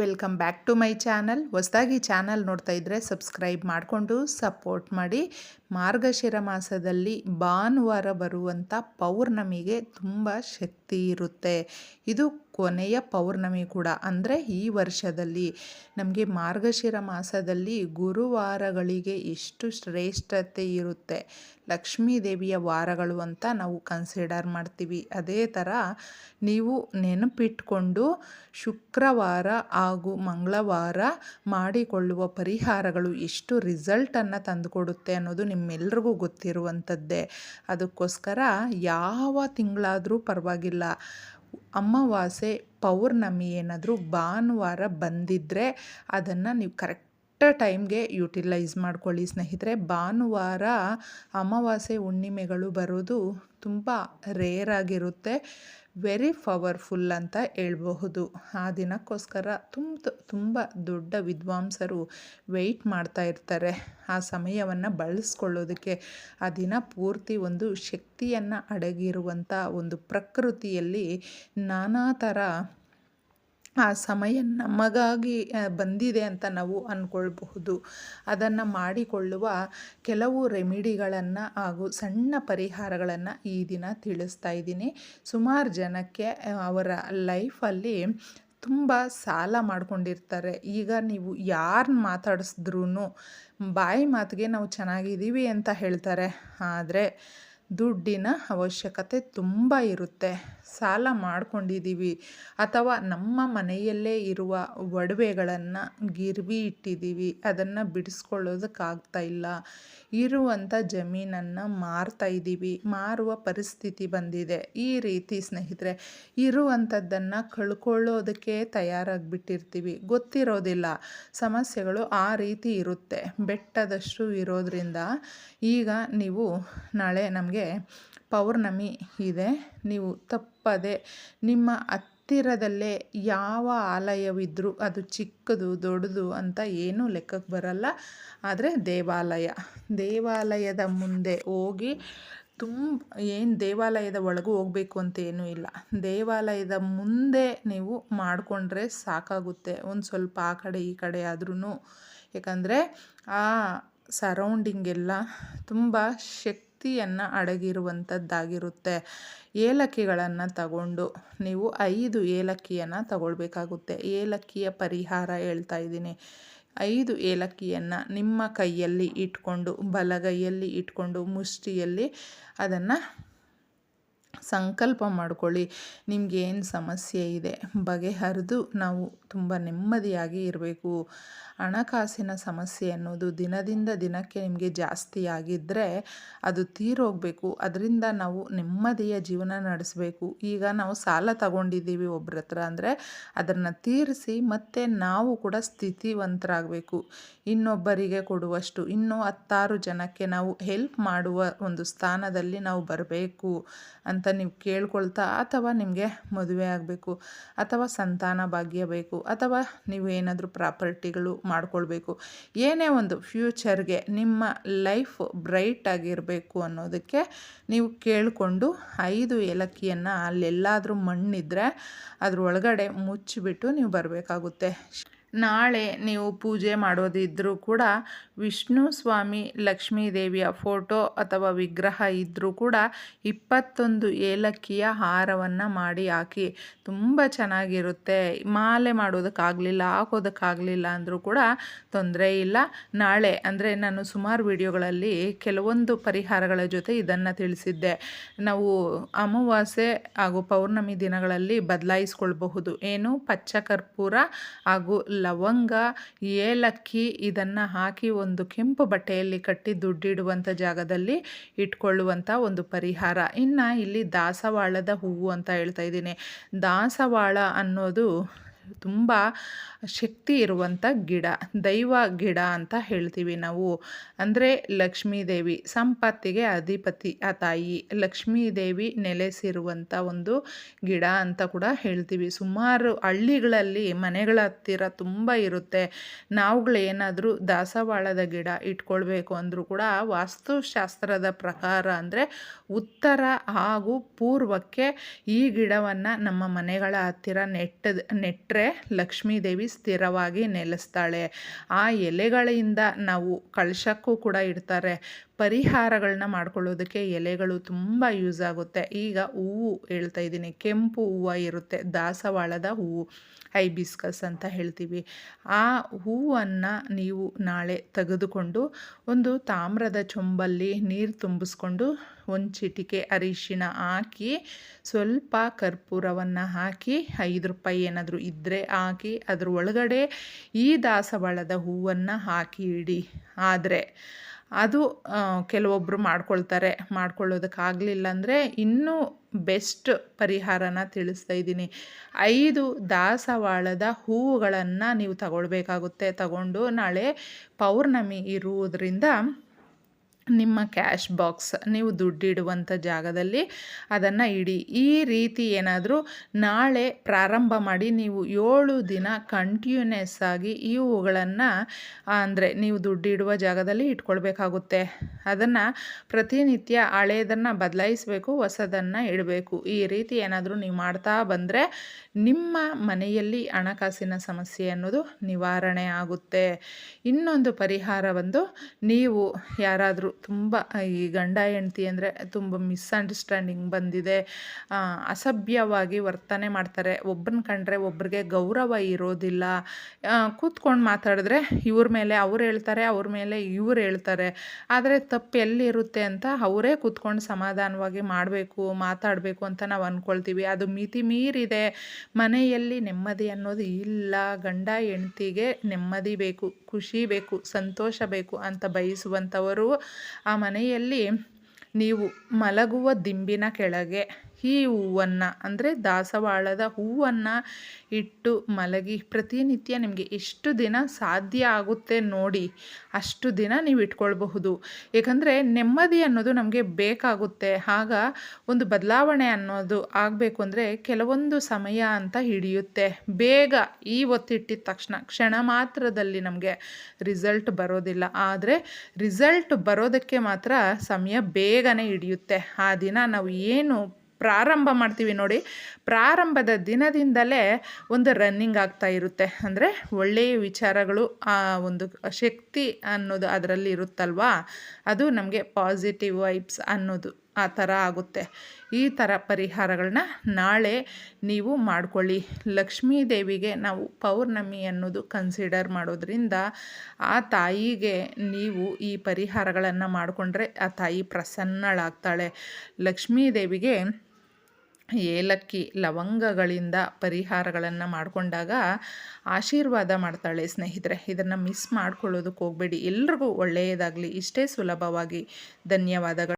Welcome back to my channel. ಹೊಸದಾಗಿ channel ನೋಡ್ತಾ ಇದ್ದರೆ ಸಬ್ಸ್ಕ್ರೈಬ್ ಮಾಡಿಕೊಂಡು ಸಪೋರ್ಟ್ ಮಾಡಿ. ಮಾರ್ಗಶಿರ ಮಾಸದಲ್ಲಿ ಭಾನುವಾರ ಬರುವಂಥ ಪೌರ್ಣಮಿಗೆ ತುಂಬ ಶಕ್ತಿ ಇರುತ್ತೆ. ಇದು ಕೊನೆಯ ಪೌರ್ಣಮಿ ಕೂಡ. ಅಂದರೆ ಈ ವರ್ಷದಲ್ಲಿ ನಮಗೆ ಮಾರ್ಗಶಿರ ಮಾಸದಲ್ಲಿ ಗುರುವಾರಗಳಿಗೆ ಎಷ್ಟು ಶ್ರೇಷ್ಠತೆ ಇರುತ್ತೆ. ಲಕ್ಷ್ಮೀ ದೇವಿಯ ವಾರಗಳು ಅಂತ ನಾವು ಕನ್ಸಿಡರ್ ಮಾಡ್ತೀವಿ. ಅದೇ ಥರ ನೀವು ನೆನಪಿಟ್ಕೊಂಡು ಶುಕ್ರವಾರ ಹಾಗೂ ಮಂಗಳವಾರ ಮಾಡಿಕೊಳ್ಳುವ ಪರಿಹಾರಗಳು ಎಷ್ಟು ರಿಸಲ್ಟನ್ನು ತಂದುಕೊಡುತ್ತೆ ಅನ್ನೋದು ನಿಮ್ಮೆಲ್ರಿಗೂ ಗೊತ್ತಿರುವಂಥದ್ದೇ ಅದಕ್ಕೋಸ್ಕರ ಯಾವ ತಿಂಗಳಾದರೂ ಪರವಾಗಿಲ್ಲ. ಅಮಾವಾಸ್ಯೆ, ಪೌರ್ಣಮಿ ಏನಾದರೂ ಭಾನುವಾರ ಬಂದಿದ್ದರೆ ಅದನ್ನು ನೀವು ಕರೆಕ್ಟ್ ಟೈಮ್ಗೆ ಯುಟಿಲೈಸ್ ಮಾಡ್ಕೊಳ್ಳಿ ಸ್ನೇಹಿತರೆ. ಭಾನುವಾರ ಅಮಾವಾಸ್ಯೆ ಹುಣ್ಣಿಮೆಗಳು ಬರೋದು ತುಂಬ ರೇರ್ ಆಗಿರುತ್ತೆ ವೆರಿ ಪವರ್ಫುಲ್ ಅಂತ ಹೇಳ್ಬಹುದು. ಆ ದಿನಕ್ಕೋಸ್ಕರ ತುಂಬ ತುಂಬ ದೊಡ್ಡ ವಿದ್ವಾಂಸರು ವೆಯ್ಟ್ ಮಾಡ್ತಾ ಇರ್ತಾರೆ. ಆ ಸಮಯವನ್ನು ಬಳಸ್ಕೊಳ್ಳೋದಕ್ಕೆ, ಆ ದಿನ ಪೂರ್ತಿ ಒಂದು ಶಕ್ತಿಯನ್ನು ಅಡಗಿರುವಂಥ ಒಂದು ಪ್ರಕೃತಿಯಲ್ಲಿ ನಾನಾ ಥರ ಆ ಸಮಯ ನಮಗಾಗಿ ಬಂದಿದೆ ಅಂತ ನಾವು ಅಂದ್ಕೊಳ್ಬಹುದು ಅದನ್ನು ಮಾಡಿಕೊಳ್ಳುವ ಕೆಲವು ರೆಮಿಡಿಗಳನ್ನು ಹಾಗೂ ಸಣ್ಣ ಪರಿಹಾರಗಳನ್ನು ಈ ದಿನ ತಿಳಿಸ್ತಾ ಇದ್ದೀನಿ. ಸುಮಾರು ಜನಕ್ಕೆ ಅವರ ಲೈಫಲ್ಲಿ ತುಂಬ ಸಾಲ ಮಾಡ್ಕೊಂಡಿರ್ತಾರೆ. ಈಗ ನೀವು ಯಾರನ್ನ ಮಾತಾಡಿಸಿದ್ರೂ ಬಾಯಿ ಮಾತಿಗೆ ನಾವು ಚೆನ್ನಾಗಿದ್ದೀವಿ ಅಂತ ಹೇಳ್ತಾರೆ. ಆದರೆ ದುಡ್ಡಿನ ಅವಶ್ಯಕತೆ ತುಂಬ ಇರುತ್ತೆ. ಸಾಲ ಮಾಡ್ಕೊಂಡಿದ್ದೀವಿ ಅಥವಾ ನಮ್ಮ ಮನೆಯಲ್ಲೇ ಇರುವ ಒಡವೆಗಳನ್ನು ಗಿರ್ವಿ ಇಟ್ಟಿದ್ದೀವಿ, ಅದನ್ನು ಬಿಡಿಸ್ಕೊಳ್ಳೋದಕ್ಕಾಗ್ತಾ ಇಲ್ಲ. ಇರುವಂಥ ಜಮೀನನ್ನು ಮಾರ್ತಾ ಇದ್ದೀವಿ, ಮಾರುವ ಪರಿಸ್ಥಿತಿ ಬಂದಿದೆ. ಈ ರೀತಿ ಸ್ನೇಹಿತರೆ ಇರುವಂಥದ್ದನ್ನು ಕಳ್ಕೊಳ್ಳೋದಕ್ಕೆ ತಯಾರಾಗಿಬಿಟ್ಟಿರ್ತೀವಿ. ಗೊತ್ತಿರೋದಿಲ್ಲ, ಸಮಸ್ಯೆಗಳು ಆ ರೀತಿ ಇರುತ್ತೆ. ಬೆಟ್ಟದಷ್ಟು ಇರೋದ್ರಿಂದ ಈಗ ನೀವು ನಾಳೆ ನಮಗೆ ಪೌರ್ಣಮಿ ಇದೆ. ನೀವು ತಪ್ಪದೆ ನಿಮ್ಮ ಹತ್ತಿರದಲ್ಲೇ ಯಾವ ಆಲಯವಿದ್ದರೂ ಅದು ಚಿಕ್ಕದು, ದೊಡ್ಡದು ಅಂತ ಏನೂ ಲೆಕ್ಕಕ್ಕೆ ಬರಲ್ಲ. ಆದರೆ ದೇವಾಲಯ, ದೇವಾಲಯದ ಮುಂದೆ ಹೋಗಿ ತುಂಬ ಏನು ದೇವಾಲಯದ ಒಳಗೂ ಹೋಗಬೇಕು ಅಂತ ಏನೂ ಇಲ್ಲ. ದೇವಾಲಯದ ಮುಂದೆ ನೀವು ಮಾಡಿಕೊಂಡ್ರೆ ಸಾಕಾಗುತ್ತೆ. ಒಂದು ಸ್ವಲ್ಪ ಆ ಕಡೆ ಈ ಕಡೆ ಆದ್ರೂ ಯಾಕಂದರೆ ಆ ಸರೌಂಡಿಂಗ್ ಎಲ್ಲ ತುಂಬ ಶಕ್ತಿ ಶಕ್ತಿಯನ್ನು ಅಡಗಿರುವಂಥದ್ದಾಗಿರುತ್ತೆ. ಏಲಕ್ಕಿಗಳನ್ನು ತಗೊಂಡು ನೀವು ಐದು ಏಲಕ್ಕಿಯನ್ನು ತಗೊಳ್ಬೇಕಾಗುತ್ತೆ. ಏಲಕ್ಕಿಯ ಪರಿಹಾರ ಹೇಳ್ತಾ ಇದ್ದೀನಿ. ಐದು ಏಲಕ್ಕಿಯನ್ನು ನಿಮ್ಮ ಕೈಯಲ್ಲಿ ಇಟ್ಕೊಂಡು, ಬಲಗೈಯಲ್ಲಿ ಇಟ್ಕೊಂಡು, ಮುಷ್ಟಿಯಲ್ಲಿ ಅದನ್ನು ಸಂಕಲ್ಪ ಮಾಡ್ಕೊಳ್ಳಿ. ಏನು ಸಮಸ್ಯೆ ಇದೆ? ಬಗೆಹರಿದು ನಾವು ತುಂಬ ನೆಮ್ಮದಿಯಾಗಿ ಇರಬೇಕು. ಹಣಕಾಸಿನ ಸಮಸ್ಯೆ ಅನ್ನೋದು ದಿನದಿಂದ ದಿನಕ್ಕೆ ನಿಮಗೆ ಜಾಸ್ತಿ ಆಗಿದ್ದರೆ ಅದು ತೀರೋಗಬೇಕು. ಅದರಿಂದ ನಾವು ನೆಮ್ಮದಿಯ ಜೀವನ ನಡೆಸಬೇಕು. ಈಗ ನಾವು ಸಾಲ ತಗೊಂಡಿದ್ದೀವಿ ಒಬ್ಬರ ಹತ್ರ ಅಂದರೆ ಅದನ್ನು ತೀರಿಸಿ ಮತ್ತೆ ನಾವು ಕೂಡ ಸ್ಥಿತಿವಂತರಾಗಬೇಕು. ಇನ್ನೊಬ್ಬರಿಗೆ ಕೊಡುವಷ್ಟು, ಇನ್ನೂ ಹತ್ತಾರು ಜನಕ್ಕೆ ನಾವು ಹೆಲ್ಪ್ ಮಾಡುವ ಒಂದು ಸ್ಥಾನದಲ್ಲಿ ನಾವು ಬರಬೇಕು ಅಂತ ನೀವು ಕೇಳ್ಕೊಳ್ತಾ ಅಥವಾ ನಿಮಗೆ ಮದುವೆ ಆಗಬೇಕು ಅಥವಾ ಸಂತಾನ ಭಾಗ್ಯ ಬೇಕು ಅಥವಾ ನೀವು ಏನಾದರೂ ಪ್ರಾಪರ್ಟಿಗಳು ಮಾಡ್ಕೊಳ್ಬೇಕು. ಏನೇ ಒಂದು ಫ್ಯೂಚರ್ಗೆ ನಿಮ್ಮ ಲೈಫ್ ಬ್ರೈಟ್ ಆಗಿರಬೇಕು ಅನ್ನೋದಕ್ಕೆ ನೀವು ಕೇಳಿಕೊಂಡು ಐದು ಏಲಕ್ಕಿಯನ್ನು ಅಲ್ಲೆಲ್ಲಾದರೂ ಮಣ್ಣಿದ್ರೆ ಅದರೊಳಗಡೆ ಮುಚ್ಚಿಬಿಟ್ಟು ನೀವು ಬರಬೇಕಾಗುತ್ತೆ. ನಾಳೆ ನೀವು ಪೂಜೆ ಮಾಡೋದಿದ್ದರೂ ಕೂಡ ವಿಷ್ಣು ಸ್ವಾಮಿ ಲಕ್ಷ್ಮೀ ದೇವಿಯ ಫೋಟೋ ಅಥವಾ ವಿಗ್ರಹ ಇದ್ದರೂ ಕೂಡ ಇಪ್ಪತ್ತೊಂದು ಏಲಕ್ಕಿಯ ಹಾರವನ್ನು ಮಾಡಿ ಹಾಕಿ ತುಂಬ ಚೆನ್ನಾಗಿರುತ್ತೆ. ಮಾಲೆ ಮಾಡೋದಕ್ಕಾಗಲಿಲ್ಲ, ಹಾಕೋದಕ್ಕಾಗಲಿಲ್ಲ ಅಂದರೂ ಕೂಡ ತೊಂದರೆ ಇಲ್ಲ. ನಾಳೆ ಅಂದರೆ ನಾನು ಸುಮಾರು ವಿಡಿಯೋಗಳಲ್ಲಿ ಕೆಲವೊಂದು ಪರಿಹಾರಗಳ ಜೊತೆ ಇದನ್ನು ತಿಳಿಸಿದ್ದೆ. ನಾವು ಅಮಾವಾಸ್ಯೆ ಹಾಗೂ ಪೌರ್ಣಮಿ ದಿನಗಳಲ್ಲಿ ಬದಲಾಯಿಸ್ಕೊಳ್ಬಹುದು. ಏನು? ಪಚ್ಚ ಕರ್ಪೂರ ಹಾಗೂ ಲವಂಗ, ಏಲಕ್ಕಿ ಇದನ್ನು ಹಾಕಿ ಒಂದು ಕೆಂಪು ಬಟ್ಟೆಯಲ್ಲಿ ಕಟ್ಟಿ ದುಡ್ಡಿಡುವಂಥ ಜಾಗದಲ್ಲಿ ಇಟ್ಕೊಳ್ಳುವಂಥ ಒಂದು ಪರಿಹಾರ. ಇನ್ನು ಇಲ್ಲಿ ದಾಸವಾಳದ ಹೂವು ಅಂತ ಹೇಳ್ತಾ ಇದ್ದೀನಿ. ದಾಸವಾಳ ಅನ್ನೋದು ತುಂಬ ಶಕ್ತಿ ಇರುವಂಥ ಗಿಡ, ದೈವ ಗಿಡ ಅಂತ ಹೇಳ್ತೀವಿ ನಾವು. ಅಂದರೆ ಲಕ್ಷ್ಮೀದೇವಿ, ಸಂಪತ್ತಿಗೆ ಅಧಿಪತಿ, ಆ ತಾಯಿ. ಲಕ್ಷ್ಮೀದೇವಿ ನೆಲೆಸಿರುವಂಥ ಒಂದು ಗಿಡ ಅಂತ ಕೂಡ ಹೇಳ್ತೀವಿ. ಸುಮಾರು ಹಳ್ಳಿಗಳಲ್ಲಿ ಮನೆಗಳ ಹತ್ತಿರ ತುಂಬ ಇರುತ್ತೆ. ನಾವುಗಳೇನಾದರೂ ದಾಸವಾಳದ ಗಿಡ ಇಟ್ಕೊಳ್ಬೇಕು ಅಂದರೂ ಕೂಡ ವಾಸ್ತುಶಾಸ್ತ್ರದ ಪ್ರಕಾರ ಅಂದರೆ ಉತ್ತರ ಹಾಗೂ ಪೂರ್ವಕ್ಕೆ ಈ ಗಿಡವನ್ನು ನಮ್ಮ ಮನೆಗಳ ಹತ್ತಿರ ನೆಟ್ಟದ ನೆಟ್ಟರೆ ಇಟ್ಟರೆ ಲಕ್ಷ್ಮೀದೇವಿ ಸ್ಥಿರವಾಗಿ ನೆಲೆಸ್ತಾಳೆ. ಆ ಎಲೆಗಳಿಂದ ನಾವು ಕಳಶಕ್ಕೂ ಕೂಡ ಇಡ್ತಾರೆ. ಪರಿಹಾರಗಳನ್ನ ಮಾಡ್ಕೊಳ್ಳೋದಕ್ಕೆ ಎಲೆಗಳು ತುಂಬ ಯೂಸ್ ಆಗುತ್ತೆ. ಈಗ ಹೂವು ಹೇಳ್ತಾ ಇದ್ದೀನಿ. ಕೆಂಪು ಹೂವು ಇರುತ್ತೆ. ದಾಸವಾಳದ ಹೂವು, ಹೈಬಿಸ್ಕಸ್ ಅಂತ ಹೇಳ್ತೀವಿ. ಆ ಹೂವನ್ನು ನೀವು ನಾಳೆ ತೆಗೆದುಕೊಂಡು ಒಂದು ತಾಮ್ರದ ಚೊಂಬಲ್ಲಿ ನೀರು ತುಂಬಿಸ್ಕೊಂಡು ಒಂದು ಚಿಟಿಕೆ ಅರಿಶಿನ ಹಾಕಿ, ಸ್ವಲ್ಪ ಕರ್ಪೂರವನ್ನು ಹಾಕಿ, ಐದು ರೂಪಾಯಿ ಏನಾದರೂ ಇದ್ದರೆ ಹಾಕಿ, ಅದ್ರ ಒಳಗಡೆ ಈ ದಾಸವಾಳದ ಹೂವನ್ನು ಹಾಕಿ ಇಡಿ. ಆದರೆ ಅದು ಕೆಲವೊಬ್ಬರು ಮಾಡ್ಕೊಳ್ತಾರೆ. ಮಾಡ್ಕೊಳ್ಳೋದಕ್ಕಾಗಲಿಲ್ಲ ಅಂದರೆ ಇನ್ನೂ ಬೆಸ್ಟ್ ಪರಿಹಾರನ ತಿಳಿಸ್ತಾ ಇದ್ದೀನಿ. ಐದು ದಾಸವಾಳದ ಹೂವುಗಳನ್ನು ನೀವು ತಗೊಳ್ಬೇಕಾಗುತ್ತೆ. ತಗೊಂಡು ನಾಳೆ ಪೌರ್ಣಮಿ ಇರುವುದರಿಂದ ನಿಮ್ಮ ಕ್ಯಾಶ್ ಬಾಕ್ಸ್ ನೀವು ದುಡ್ಡಿಡುವಂಥ ಜಾಗದಲ್ಲಿ ಅದನ್ನು ಇಡಿ. ಈ ರೀತಿ ಏನಾದರೂ ನಾಳೆ ಪ್ರಾರಂಭ ಮಾಡಿ ನೀವು ಏಳು ದಿನ ಕಂಟಿನ್ಯೂಸ್ ಆಗಿ ಇವುಗಳನ್ನು, ಅಂದರೆ ನೀವು ದುಡ್ಡಿಡುವ ಜಾಗದಲ್ಲಿ ಇಟ್ಕೊಳ್ಬೇಕಾಗುತ್ತೆ. ಅದನ್ನು ಪ್ರತಿನಿತ್ಯ ಹಳೆಯದನ್ನು ಬದಲಾಯಿಸಬೇಕು, ಹೊಸದನ್ನು ಇಡಬೇಕು. ಈ ರೀತಿ ಏನಾದರೂ ನೀವು ಮಾಡ್ತಾ ಬಂದರೆ ನಿಮ್ಮ ಮನೆಯಲ್ಲಿ ಹಣಕಾಸಿನ ಸಮಸ್ಯೆ ಅನ್ನೋದು ನಿವಾರಣೆ ಆಗುತ್ತೆ. ಇನ್ನೊಂದು ಪರಿಹಾರ ಬಂದು ನೀವು ಯಾರಾದರೂ ತುಂಬ, ಈ ಗಂಡ ಹೆಂಡತಿ ಅಂದರೆ ತುಂಬ ಮಿಸ್ಅಂಡರ್ಸ್ಟ್ಯಾಂಡಿಂಗ್ ಬಂದಿದೆ. ಅಸಭ್ಯವಾಗಿ ವರ್ತನೆ ಮಾಡ್ತಾರೆ. ಒಬ್ಬನ ಕಂಡ್ರೆ ಒಬ್ರಿಗೆ ಗೌರವ ಇರೋದಿಲ್ಲ. ಕೂತ್ಕೊಂಡು ಮಾತಾಡಿದ್ರೆ ಇವ್ರ ಮೇಲೆ ಅವ್ರು ಹೇಳ್ತಾರೆ, ಅವ್ರ ಮೇಲೆ ಇವ್ರು ಹೇಳ್ತಾರೆ. ಆದರೆ ತಪ್ಪು ಎಲ್ಲಿರುತ್ತೆ ಅಂತ ಅವರೇ ಕೂತ್ಕೊಂಡು ಸಮಾಧಾನವಾಗಿ ಮಾಡಬೇಕು, ಮಾತಾಡಬೇಕು ಅಂತ ನಾವು ಅಂದ್ಕೊಳ್ತೀವಿ ಅದು ಮಿತಿ ಮೀರಿದೆ. ಮನೆಯಲ್ಲಿ ನೆಮ್ಮದಿ ಅನ್ನೋದು ಇಲ್ಲ. ಗಂಡ ಹೆಂಡ್ತಿಗೆ ನೆಮ್ಮದಿ ಬೇಕು, ಖುಷಿ ಬೇಕು, ಸಂತೋಷ ಬೇಕು ಅಂತ ಬಯಸುವಂಥವರು ಆ ಮನೆಯಲ್ಲಿ ನೀವು ಮಲಗುವ ದಿಂಬಿನ ಕೆಳಗೆ. ಈ ಹೂವನ್ನು, ಅಂದರೆ ದಾಸವಾಳದ ಹೂವನ್ನು ಇಟ್ಟು ಮಲಗಿ, ಪ್ರತಿನಿತ್ಯ ನಿಮಗೆ ಎಷ್ಟು ದಿನ ಸಾಧ್ಯ ಆಗುತ್ತೆ ನೋಡಿ, ಅಷ್ಟು ದಿನ ನೀವು ಇಟ್ಕೊಳ್ಬಹುದು. ಏಕೆಂದರೆ ನೆಮ್ಮದಿ ಅನ್ನೋದು ನಮಗೆ ಬೇಕಾಗುತ್ತೆ. ಆಗ ಒಂದು ಬದಲಾವಣೆ ಅನ್ನೋದು ಆಗಬೇಕು ಅಂದರೆ ಕೆಲವೊಂದು ಸಮಯ ಅಂತ ಹಿಡಿಯುತ್ತೆ. ಬೇಗ ಈ ಒತ್ತಿಟ್ಟಿದ ತಕ್ಷಣ, ಕ್ಷಣ ಮಾತ್ರದಲ್ಲಿ ನಮಗೆ ರಿಸಲ್ಟ್ ಬರೋದಿಲ್ಲ. ಆದರೆ ರಿಸಲ್ಟ್ ಬರೋದಕ್ಕೆ ಮಾತ್ರ ಸಮಯ ಬೇಗನೆ ಹಿಡಿಯುತ್ತೆ. ಆ ದಿನ ನಾವು ಏನು ಪ್ರಾರಂಭ ಮಾಡ್ತೀವಿ ನೋಡಿ. ಪ್ರಾರಂಭದ ದಿನದಿಂದಲೇ ಒಂದು ರನ್ನಿಂಗ್ ಆಗ್ತಾ ಇರುತ್ತೆ. ಅಂದರೆ ಒಳ್ಳೆಯ ವಿಚಾರಗಳು, ಆ ಒಂದು ಶಕ್ತಿ ಅನ್ನೋದು ಅದರಲ್ಲಿ ಇರುತ್ತಲ್ವಾ? ಅದು ನಮಗೆ ಪಾಸಿಟಿವ್ ವೈಬ್ಸ್ ಅನ್ನೋದು ಆ ಥರ ಆಗುತ್ತೆ. ಈ ಥರ ಪರಿಹಾರಗಳನ್ನ ನಾಳೆ ನೀವು ಮಾಡಿಕೊಳ್ಳಿ. ಲಕ್ಷ್ಮೀ ದೇವಿಗೆ ನಾವು ಪೌರ್ಣಮಿ ಅನ್ನೋದು ಕನ್ಸಿಡರ್ ಮಾಡೋದ್ರಿಂದ ಆ ತಾಯಿಗೆ ನೀವು ಈ ಪರಿಹಾರಗಳನ್ನು ಮಾಡಿಕೊಂಡ್ರೆ ಆ ತಾಯಿ ಪ್ರಸನ್ನಳಾಗ್ತಾಳೆ. ಲಕ್ಷ್ಮೀ ದೇವಿಗೆ ಏಲಕ್ಕಿ ಲವಂಗಗಳಿಂದ ಪರಿಹಾರಗಳನ್ನು ಮಾಡಿಕೊಂಡಾಗ ಆಶೀರ್ವಾದ ಮಾಡ್ತಾಳೆ ಸ್ನೇಹಿತರೆ. ಇದನ್ನು ಮಿಸ್ ಮಾಡ್ಕೊಳ್ಳೋದಕ್ಕೆ ಹೋಗಬೇಡಿ ಎಲ್ರಿಗೂ ಒಳ್ಳೆಯದಾಗಲಿ. ಇಷ್ಟೇ ಸುಲಭವಾಗಿ. ಧನ್ಯವಾದಗಳು.